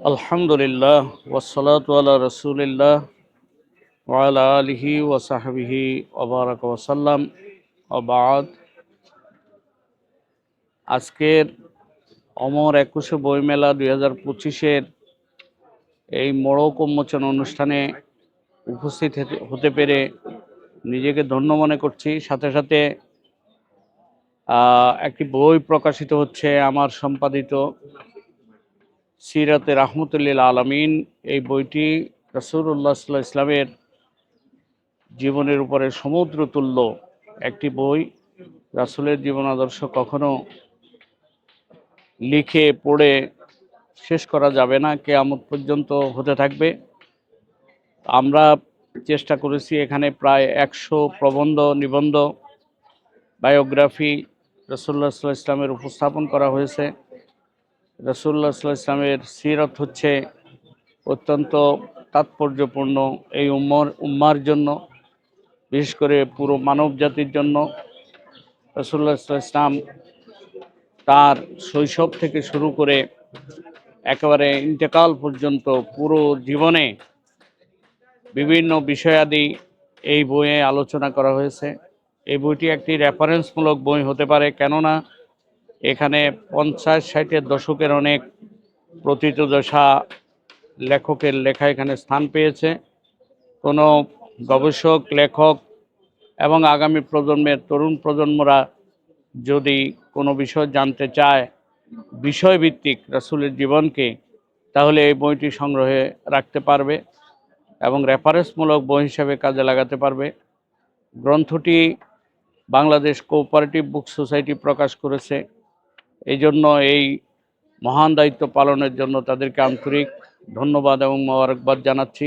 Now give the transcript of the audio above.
আলহামদুলিল্লাহ ওসলাত আল্লাহ রসুলিল্লাহ ওয়ালা আলিহি ওসাহাবিহি ওবারক ওসাল্লাম অবাদ আজকের অমর একুশে বইমেলা দুই হাজার পঁচিশের এই মোড়ক উন্মোচন অনুষ্ঠানে উপস্থিত হতে- হতে পেরে নিজেকে ধন্য মনে করছি। সাথে সাথে একটি বই প্রকাশিত হচ্ছে আমার সম্পাদিত সিরাতে রাহমতুল্লিল আলমিন, এই বইটি রসুল্লাহ সাল্লাহ ইসলামের জীবনের উপরে সমুদ্র তুল্য একটি বই। রাসুলের জীবন আদর্শ কখনো লিখে, পড়ে শেষ করা যাবে না, কেয়ামত পর্যন্ত হতে থাকবে। আমরা চেষ্টা করেছি এখানে প্রায় একশো প্রবন্ধ, নিবন্ধ, বায়োগ্রাফি রসুল্লাহ সাল্লাহ ইসলামের উপস্থাপন করা হয়েছে। রসুল্লাহ সাল্লাহ ইসলামের সিরত হচ্ছে অত্যন্ত তাৎপর্যপূর্ণ এই উম্মর, উম্মার জন্য, বিশেষ করে পুরো মানব জাতির জন্য রসুল্লাহ সাল্লাহ ইসলাম তার শৈশব থেকে শুরু করে একেবারে ইন্তেকাল পর্যন্ত পুরো জীবনে বিভিন্ন বিষয়াদি এই বইয়ে আলোচনা করা হয়েছে। এই বইটি একটি রেফারেন্সমূলক বই হতে পারে, কেননা এখানে পঞ্চাশ ষাটের দশকের অনেক প্রতীতদশা লেখকের লেখা এখানে স্থান পেয়েছে। কোনো গবেষক, লেখক এবং আগামী প্রজন্মের তরুণ প্রজন্মরা যদি কোনো বিষয় জানতে চায়, বিষয়ভিত্তিক রাসূলের জীবনকে, তাহলে এই বইটি সংগ্রহে রাখতে পারবে এবং রেফারেন্সমূলক বই হিসাবে কাজে লাগাতে পারবে। গ্রন্থটি বাংলাদেশ কোঅপারেটিভ বুক সোসাইটি প্রকাশ করেছে। এই জন্য এই মহান দায়িত্ব পালনের জন্য তাদেরকে আন্তরিক ধন্যবাদ এবং মোবারকবাদ জানাচ্ছি।